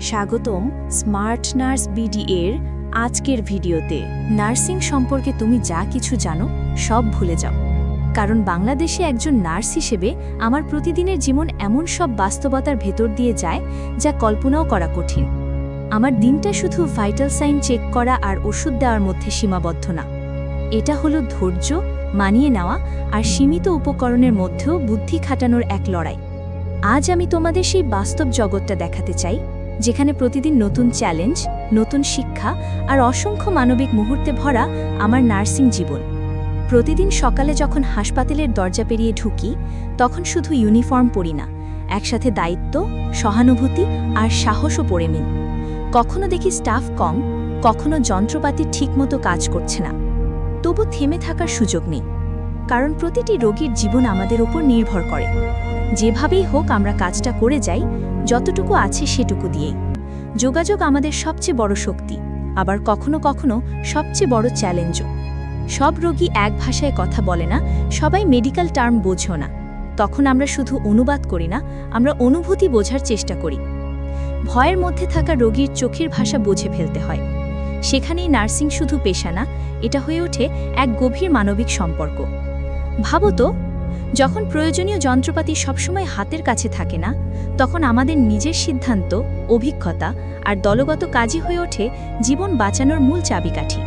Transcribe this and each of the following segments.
স্বাগতম smart nurse BD এর আজকের ভিডিওতে। নার্সিং সম্পর্কে তুমি যা কিছু জানো, সব ভুলে যাও। কারণ বাংলাদেশে একজন নার্স হিসেবে আমার প্রতিদিনের জীবন এমন সব বাস্তবতার ভেতর দিয়ে যায়, যা কল্পনাও করা কঠিন। আমার দিনটা শুধু ভাইটাল সাইন চেক করা আর ওষুধ দেওয়ার মধ্যে সীমাবদ্ধ না। এটা হলো ধৈর্য, মানিয়ে নেওয়া আর সীমিত উপকরণের মধ্যেও বুদ্ধি খাটানোর এক লড়াই। আজ আমি তোমাদের সেই বাস্তব জগৎটা দেখাতে চাই যেখানে প্রতিদিন নতুন চ্যালেঞ্জ, নতুন শিক্ষা আর অসংখ্য মানবিক মুহূর্তে ভরা আমার নার্সিং জীবন। প্রতিদিন সকালে যখন হাসপাতালের দরজা পেরিয়ে ঢুকি, তখন শুধু ইউনিফর্ম পরি না, একসাথে দায়িত্ব, সহানুভূতি আর সাহসও পড়ে মিল কখনো দেখি স্টাফ কম, কখনো যন্ত্রপাতি ঠিকমতো কাজ করছে না। তবু থেমে থাকার সুযোগ নেই। কারণ প্রতিটি রোগীর জীবন আমাদের উপর নির্ভর করে। যেভাবেই হোক আমরা কাজটা করে যাই, যতটুকু আছে সেটুকু দিয়েই। যোগাযোগ আমাদের সবচেয়ে বড় শক্তি, আবার কখনো কখনো সবচেয়ে বড় চ্যালেঞ্জও। সব রোগী এক ভাষায় কথা বলে না, সবাই মেডিকেল টার্ম বোঝো না। তখন আমরা শুধু অনুবাদ করি না, আমরা অনুভূতি বোঝার চেষ্টা করি। ভয়ের মধ্যে থাকা রোগীর চোখের ভাষা বুঝে ফেলতে হয়। সেখানেই নার্সিং শুধু পেশা না, এটা হয়ে ওঠে এক গভীর মানবিক সম্পর্ক। ভাবো তো, যখন প্রয়োজনীয় যন্ত্রপাতি সবসময় হাতের কাছে থাকে না, তখন আমাদের নিজের সিদ্ধান্ত, অভিজ্ঞতা আর দলগত কাজই হয়ে ওঠে জীবন বাঁচানোর মূল চাবিকাঠি।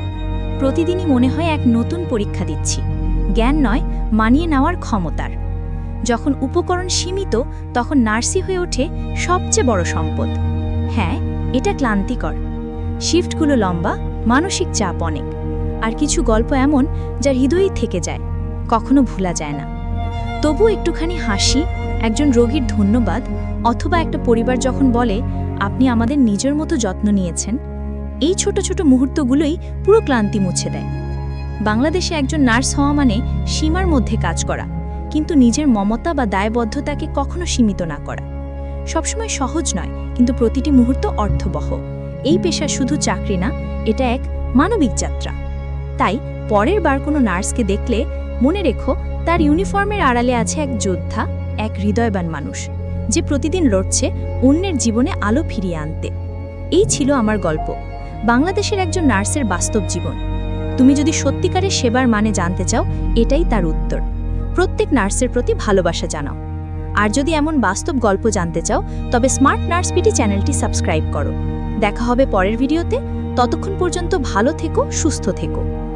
প্রতিদিনই মনে হয় এক নতুন পরীক্ষা দিচ্ছি। জ্ঞান নয়, মানিয়ে নেওয়ার ক্ষমতার। যখন উপকরণ সীমিত, তখন নার্সি হয়ে ওঠে সবচেয়ে বড় সম্পদ। হ্যাঁ এটা ক্লান্তিকর। শিফটগুলো লম্বা, মানসিক চাপ অনেক। আর কিছু গল্প এমন, যার হৃদয়ই থেকে যায়। কখনো ভোলা যায় না। তবু একটুখানি হাসি, একজন রোগীর ধন্যবাদ অথবা একটা পরিবার যখন বলে, আপনি আমাদের নিজের মতো যত্ন নিয়েছেন, এই ছোট ছোট মুহূর্তগুলোই পুরো ক্লান্তি মুছে দেয়। বাংলাদেশে একজন নার্স হওয়া মানে সীমার মধ্যে কাজ করা, কিন্তু নিজের মমতা বা দায়বদ্ধতাকে কখনো সীমিত না করা। সবসময় সহজ নয়, কিন্তু প্রতিটি মুহূর্ত অর্থবহ। এই পেশা শুধু চাকরি না, এটা এক মানবিক যাত্রা। তাই পরের বার কোনো নার্সকে দেখলে মনে রেখো, তার ইউনিফর্মের আড়ালে আছে এক যোদ্ধা, এক হৃদয়বান মানুষ, যে প্রতিদিন লড়ছে অন্যের জীবনে আলো ফিরিয়ে আনতে। এই ছিল আমার গল্প। বাংলাদেশের একজন নার্সের বাস্তব জীবন। তুমি যদি সত্যিকারের সেবার মানে জানতে চাও, এটাই তার উত্তর। প্রত্যেক নার্সের প্রতি ভালোবাসা জানাও। আর যদি এমন বাস্তব গল্প জানতে চাও, তবে স্মার্ট নার্স পিটি চ্যানেলটি সাবস্ক্রাইব করো। দেখা হবে পরের ভিডিওতে। ততক্ষণ পর্যন্ত ভালো থেকো, সুস্থ থেকো।